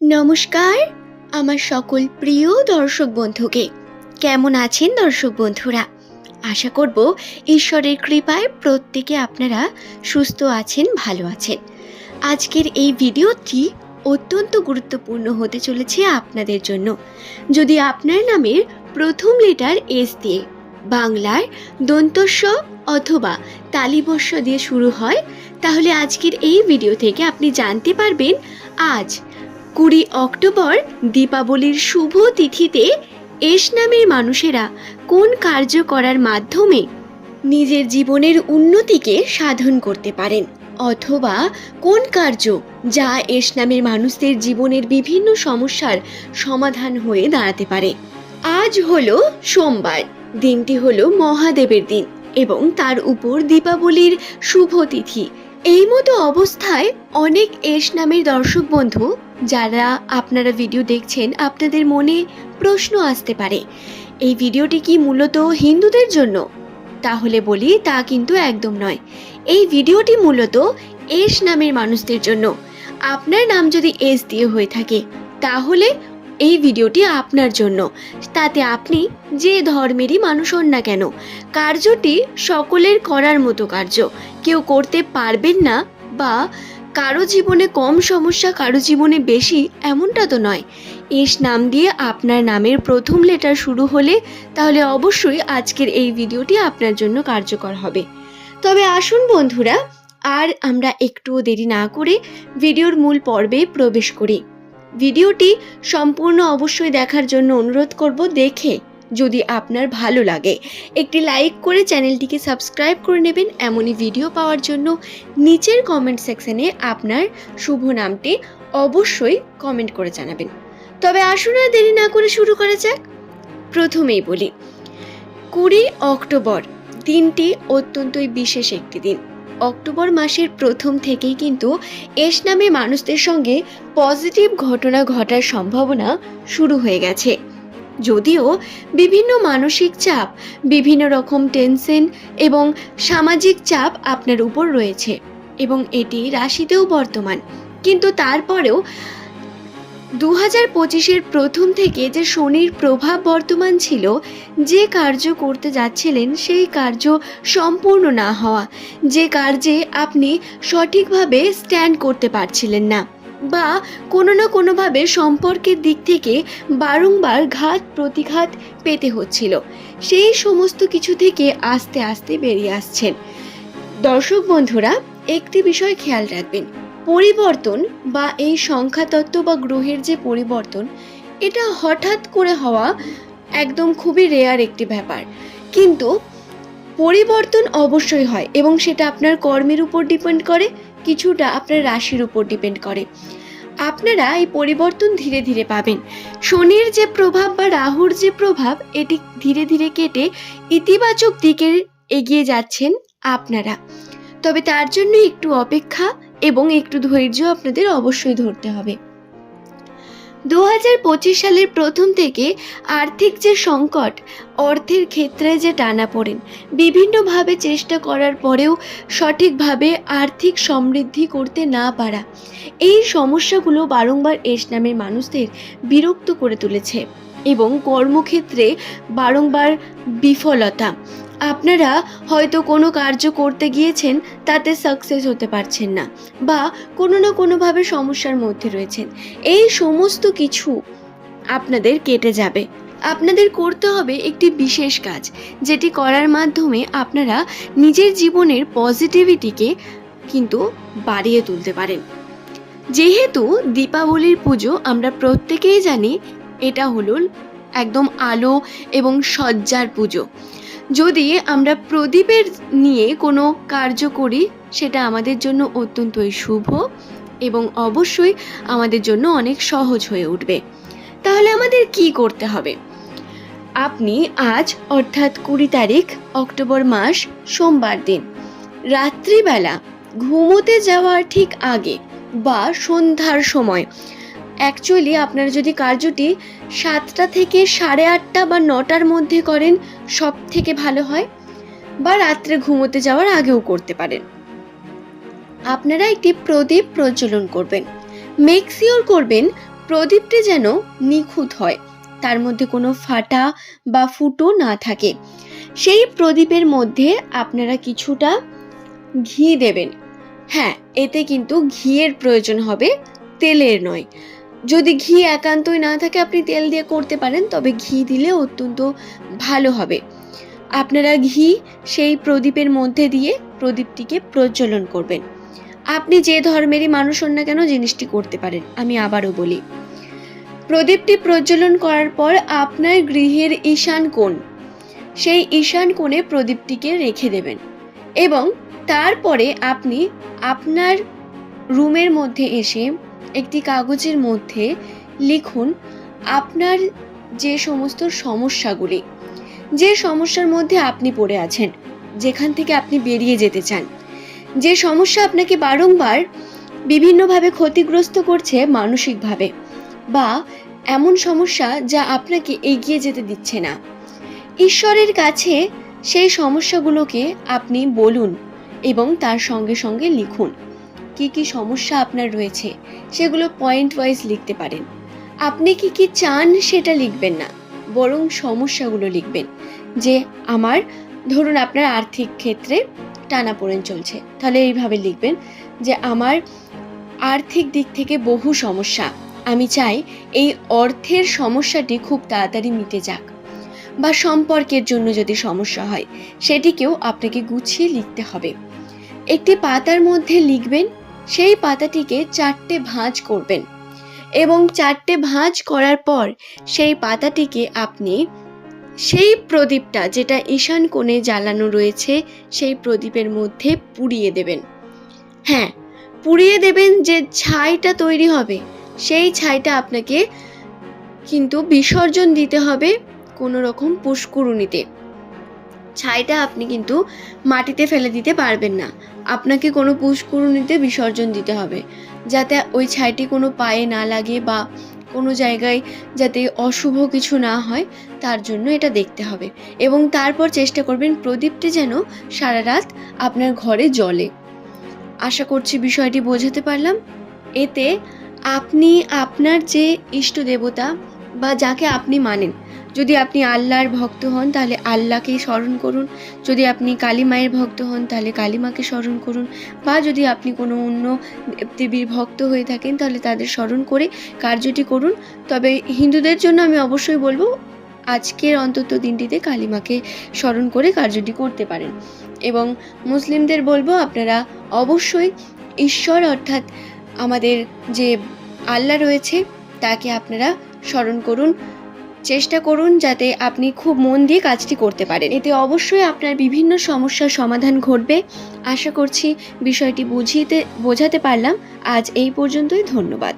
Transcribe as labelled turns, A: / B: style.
A: নমস্কার, আমার সকল প্রিয় দর্শক বন্ধুকে। কেমন আছেন দর্শক বন্ধুরা? আশা করব ঈশ্বরের কৃপায় প্রত্যেকে আপনারা সুস্থ আছেন, ভালো আছেন। আজকের এই ভিডিওটি অত্যন্ত গুরুত্বপূর্ণ হতে চলেছে আপনাদের জন্য। যদি আপনার নামের প্রথম লেটার এস দিয়ে বাংলার দন্তস্ব অথবা তালিবস্য দিয়ে শুরু হয়, তাহলে আজকের এই ভিডিও থেকে আপনি জানতে পারবেন, আজ কুড়ি অক্টোবর দীপাবলির শুভ তিথিতে এস নামের মানুষেরা কোন কার্য করার মাধ্যমে নিজের জীবনের উন্নতিকে সাধন করতে পারেন? অথবা কোন কার্য যা এস নামের মানুষদের জীবনের বিভিন্ন সমস্যার সমাধান হয়ে দাঁড়াতে পারে? আজ হলো সোমবার, দিনটি হলো মহাদেবের দিন এবং তার উপর দীপাবলির শুভ তিথি। এই মতো অবস্থায় অনেক এস নামের দর্শক বন্ধু যারা আপনারা ভিডিও দেখছেন, আপনাদের মনে প্রশ্ন আসতে পারে, এই ভিডিওটি কি মূলত হিন্দুদের জন্য? তাহলে বলি, তা কিন্তু একদম নয়। এই ভিডিওটি মূলত এস নামের মানুষদের জন্য। আপনার নাম যদি এস দিয়ে হয়ে থাকে, তাহলে এই ভিডিওটি আপনার জন্য। তাতে আপনি যে ধর্মেরই মানুষ হন না কেন, কার্যটি সকলের করার মতো কার্য। কেউ করতে পারবেন না বা কারও জীবনে কম সমস্যা কারও জীবনে বেশি এমনটা তো নয়। এস নাম দিয়ে আপনার নামের প্রথম লেটার শুরু হলে তাহলে অবশ্যই আজকের এই ভিডিওটি আপনার জন্য কার্যকর হবে। তবে আসুন বন্ধুরা, আর আমরা একটুও দেরি না করে ভিডিওর মূল পর্বে প্রবেশ করি। ভিডিওটি সম্পূর্ণ অবশ্যই দেখার জন্য অনুরোধ করব দেখে যদি আপনার ভালো লাগে। একটি লাইক করে চ্যানেলটিকে সাবস্ক্রাইব করে নেবেন এমনই ভিডিও পাওয়ার জন্য। নিচের কমেন্ট সেকশনে আপনার শুভ নামটি অবশ্যই কমেন্ট করে জানাবেন। তবে আসুন আর দেরি না করে শুরু করা যাক। প্রথমেই বলি, কুড়ি অক্টোবর দিনটি অত্যন্তই বিশেষ একটি দিন। অক্টোবর মাসের প্রথম থেকেই কিন্তু এস নামে মানুষদের সঙ্গে পজিটিভ ঘটনা ঘটার সম্ভাবনা শুরু হয়ে গেছে। যদিও বিভিন্ন মানসিক চাপ, বিভিন্ন রকম টেনশন এবং সামাজিক চাপ আপনার উপর রয়েছে এবং এটি রাশিতেও বর্তমান। কিন্তু তারপরেও দু হাজার পঁচিশের প্রথম থেকে যে শনির প্রভাব বর্তমান ছিল, যে কার্য করতে যাচ্ছিলেন সেই কার্য সম্পূর্ণ না হওয়া, যে কার্যে আপনি সঠিকভাবে স্ট্যান্ড করতে পারছিলেন না। বা কোনো না কোনোভাবে সম্পর্কের দিক থেকে বারংবার ঘাত প্রতিঘাত পেতে হচ্ছিল। সেই সমস্ত কিছু থেকে আস্তে আস্তে বেরিয়ে আসছেন। দর্শক বন্ধুরা, একটি বিষয় খেয়াল রাখবেন। পরিবর্তন বা এই সংখ্যাতত্ত্ব বা গ্রহের যে পরিবর্তন, এটা হঠাৎ করে হওয়া একদম খুবই রেয়ার একটি ব্যাপার। কিন্তু পরিবর্তন অবশ্যই হয় এবং সেটা আপনার কর্মের উপর ডিপেন্ড করে কিছুটা আপনার রাশির উপর ডিপেন্ড করে। আপনারা এই পরিবর্তন ধীরে ধীরে পাবেন। শনির যে প্রভাব বা রাহুর যে প্রভাব, এটি ধীরে ধীরে কেটে ইতিবাচক দিকে এগিয়ে যাচ্ছেন আপনারা। তবে তার জন্য একটু অপেক্ষা এবং একটু ধৈর্য আপনাদের অবশ্যই ধরতে হবে। দু হাজার পঁচিশ সালের প্রথম থেকে আর্থিক যে সংকট, অর্থের ক্ষেত্রে যে টানা পড়েন, বিভিন্নভাবে চেষ্টা করার পরেও সঠিকভাবে আর্থিক সমৃদ্ধি করতে না পারা, এই সমস্যাগুলো বারংবার এস নামের মানুষদের বিরক্ত করে তুলেছে এবং কর্মক্ষেত্রে বারংবার বিফলতা। আপনারা হয়তো কোনো কার্য করতে গিয়েছেন, তাতে সাকসেস হতে পারছেন না বা কোনো না কোনোভাবে সমস্যার মধ্যে রয়েছেন। এই সমস্ত কিছু আপনাদের কেটে যাবে। আপনাদের করতে হবে একটি বিশেষ কাজ, যেটি করার মাধ্যমে আপনারা নিজের জীবনের পজিটিভিটিকে কিন্তু বাড়িয়ে তুলতে পারেন। যেহেতু দীপাবলির পুজো আমরা প্রত্যেকেই জানি, এটা হলো একদম আলো এবং সজ্জার পুজো। যদি আমরা প্রদীপের নিয়ে কোনো কার্য করি, সেটা আমাদের জন্য অত্যন্তই শুভ এবং অবশ্যই আমাদের জন্য অনেক সহজ হয়ে উঠবে। তাহলে আমাদের কি করতে হবে? আপনি আজ, অর্থাৎ কুড়ি তারিখ, অক্টোবর মাস, সোমবার দিন, রাত্রিবেলা ঘুমোতে যাওয়ার ঠিক আগে বা সন্ধ্যার সময় অ্যাকচুয়ালি আপনারা যদি কার্যটি সাতটা থেকে সাড়ে আটটা বা নটার মধ্যে করেন সব থেকে ভালো হয়। বা রাত্রে ঘুমোতে যাওয়ার আগেও করতে পারেন। আপনারা একটি প্রদীপ প্রজ্বলন করবেন। মেক শিওর করবেন, প্রদীপটি যেন নিখুঁত হয়, তার মধ্যে কোনো ফাটা বা ফুটো না থাকে। সেই প্রদীপের মধ্যে আপনারা কিছুটা ঘি দেবেন। হ্যাঁ এতে কিন্তু ঘিয়ের প্রয়োজন হবে, তেলের নয়। যদি ঘি একান্তই না থাকে আপনি তেল দিয়ে করতে পারেন, তবে ঘি দিলে অত্যন্ত ভালো হবে। আপনারা ঘি সেই প্রদীপের মধ্যে দিয়ে প্রদীপটিকে প্রজ্বলন করবেন। আপনি যে ধর্মেরই মানুষ হন না কেন জিনিসটি করতে পারেন, আমি আবারও বলি। প্রদীপটি প্রজ্বলন করার পর আপনার গৃহের ঈশান কোণ, সেই ঈশান কোণে প্রদীপটিকে রেখে দেবেন এবং তারপরে আপনি আপনার রুমের মধ্যে এসে একটি কাগজের মধ্যে লিখুন আপনার যে সমস্ত সমস্যাগুলি, যে সমস্যার মধ্যে আপনি পড়ে আছেন, যেখান থেকে আপনি বেরিয়ে যেতে চান। যে সমস্যা আপনাকে বারংবার বিভিন্নভাবে ক্ষতিগ্রস্ত করছে মানসিকভাবে বা এমন সমস্যা যা আপনাকে এগিয়ে যেতে দিচ্ছে না। ঈশ্বরের কাছে সেই সমস্যাগুলোকে আপনি বলুন এবং তার সঙ্গে সঙ্গে লিখুন। কি কি সমস্যা আপনার রয়েছে, সেগুলো পয়েন্ট ওয়াইজ লিখতে পারেন। আপনি কি কি চান সেটা লিখবেন না, বরং সমস্যাগুলো লিখবেন, যে আমার, ধরুন আপনার আর্থিক ক্ষেত্রে টানাপোড়েন চলছে, তাহলে এইভাবে লিখবেন, যে আমার আর্থিক দিক থেকে বহু সমস্যা, আমি চাই এই অর্থের সমস্যাটি খুব তাড়াতাড়ি মিটে যাক। বা সম্পর্কের জন্য যদি সমস্যা হয়, সেটিকেও আপনাকে গুছিয়ে লিখতে হবে। একটি পাতার মধ্যে লিখবেন সেই পাতাটিকে চারটে ভাঁজ করবেন। এবং চারটে ভাঁজ করার পর সেই পাতাটিকে আপনি সেই প্রদীপটা যেটা ঈশান কোণে জ্বালানো রয়েছে, সেই প্রদীপের মধ্যে পুড়িয়ে দেবেন। হ্যাঁ পুড়িয়ে দেবেন যে ছাইটা তৈরি হবে, সেই ছাইটা আপনাকে কিন্তু বিসর্জন দিতে হবে কোনো রকম পুষ্কুরুনিতে ছাইটা আপনি কিন্তু মাটিতে ফেলে দিতে পারবেন না। আপনাকে কোনো পুষ্কুরুনিতে বিসর্জন দিতে হবে, যাতে ওই ছাইটি কোনো পায়ে না লাগে বা কোনো জায়গায় যাতে অশুভ কিছু না হয়, তার জন্য এটা দেখতে হবে। এবং তারপর চেষ্টা করবেন প্রদীপটি যেন সারা রাত আপনার ঘরে জলে আশা করছি বিষয়টি বোঝাতে পারলাম। এতে আপনি আপনার যে ইষ্ট দেবতা বা যাকে আপনি মানেন। যদি আপনি আল্লাহর ভক্ত হন, তাহলে আল্লাহকে স্মরণ করুন। যদি আপনি কালী মায়ের ভক্ত হন, তাহলে কালী মাকে স্মরণ করুন। বা যদি আপনি কোনো অন্য দেবীর ভক্ত হয়ে থাকেন, তাহলে তাদের স্মরণ করে কার্যটি করুন। তবে হিন্দুদের জন্য আমি অবশ্যই বলব, আজকের অন্তত দিনটিতে কালী মাকে স্মরণ করে কার্যটি করতে পারেন। এবং মুসলিমদের বলব, আপনারা অবশ্যই ঈশ্বর অর্থাৎ আমাদের যে আল্লাহ রয়েছে, তাকে আপনারা স্মরণ করুন, চেষ্টা করুন যাতে আপনি খুব মন দিয়ে কাজটি করতে পারেন। এতে অবশ্যই আপনার বিভিন্ন সমস্যার সমাধান ঘটবে। আশা করছি বিষয়টি বুঝিতে, বোঝাতে পারলাম। আজ এই পর্যন্তই, ধন্যবাদ।